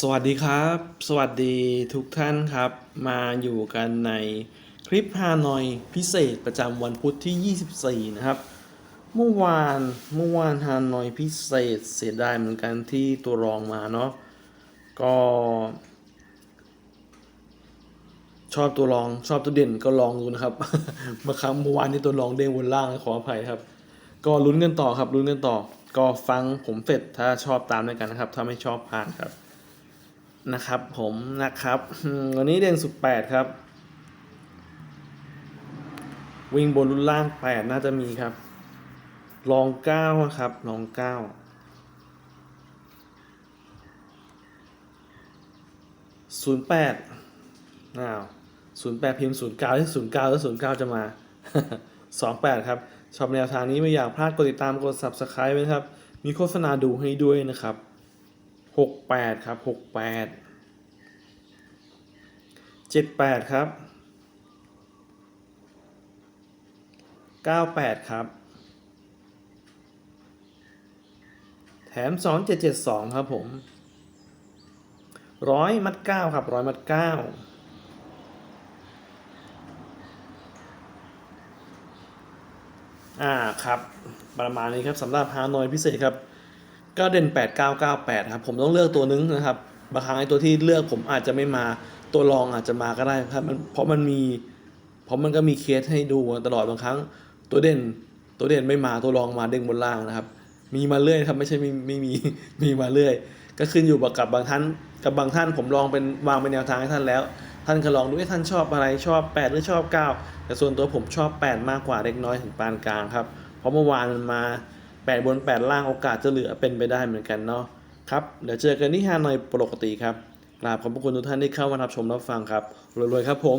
สวัสดีครับ สวัสดีทุกท่านครับ มาอยู่กันในคลิปฮานอยพิเศษประจำวันพุธที่ 24 นะครับ เมื่อวานเมื่อวานฮานอยพิเศษเสียดายเหมือนกันที่ตัวรองมาเนาะก็ ชอบตัวรองชอบตัวเด่นก็ลองดูนะครับเมื่อครั้งเมื่อวานนี้ตัวรองเด้งบนล่างขออภัยครับ ก็ลุ้นกันต่อครับลุ้นกันต่อ ก็ฟังผมเสร็จถ้าชอบตามด้วยกันนะครับ ถ้าไม่ชอบผ่านครับ นะครับผมนะครับวันนี้เด่นสุดแปดครับ วิ่งบนรุ่นล่างแปดน่าจะมีครับลองเก้าครับลองเก้าศูนย์แปดอ้าวศูนย์แปดพิมพ์ศูนย์เก้าที่ศูนย์เก้าแล้วศูนย์เก้าจะมาสองแปดครับ ชอบแนวทางนี้ไม่อยากพลาดกดติดตามกด subscribe ไว้นะครับ มีโฆษณาดูให้ด้วยนะครับ หกแปดครับหกแปดเจ็ดแปดครับเก้าแปดครับ แถมสองเจ็ดเจ็ดสองครับผมร้อยมัดเก้าครับร้อยมัดเก้าอ่าครับ ประมาณนี้ครับสำหรับฮานอยพิเศษครับ ก็เด่น8998ครับผมต้องเลือกตัวนึงนะครับบางครั้งไอ้ตัวที่เลือกผมอาจจะไม่มาตัวรองอาจจะมาก็ได้ครับมันเพราะมันมีเพราะมันก็มีเคสให้ดูตลอดบางครั้ง ตัวเด่นตัวเด่นไม่มาตัวรองมาเด้งบนล่างนะครับ มีมาเรื่อยครับไม่ใช่ไม่ไม่มีมีมาเรื่อย ก็ขึ้นอยู่กับบางท่านกับบางท่านผมลองเป็นวางเป็นแนวทางให้ท่านแล้ว ท่านก็ลองดูว่าท่านชอบอะไรชอบ 8 หรือชอบ 9 แต่ส่วนตัวผมชอบ 8 มากกว่าเล็กน้อยถึงปานกลางครับเพราะเมื่อวานมันมา 8 บน 8 ล่างโอกาสจะเหลือเป็นไปได้เหมือนกันเนาะครับ เดี๋ยวเจอกันที่ฮานอยปกติครับกราบขอบพระคุณทุกท่านที่เข้ามารับชมรับฟังครับรวยๆครับผม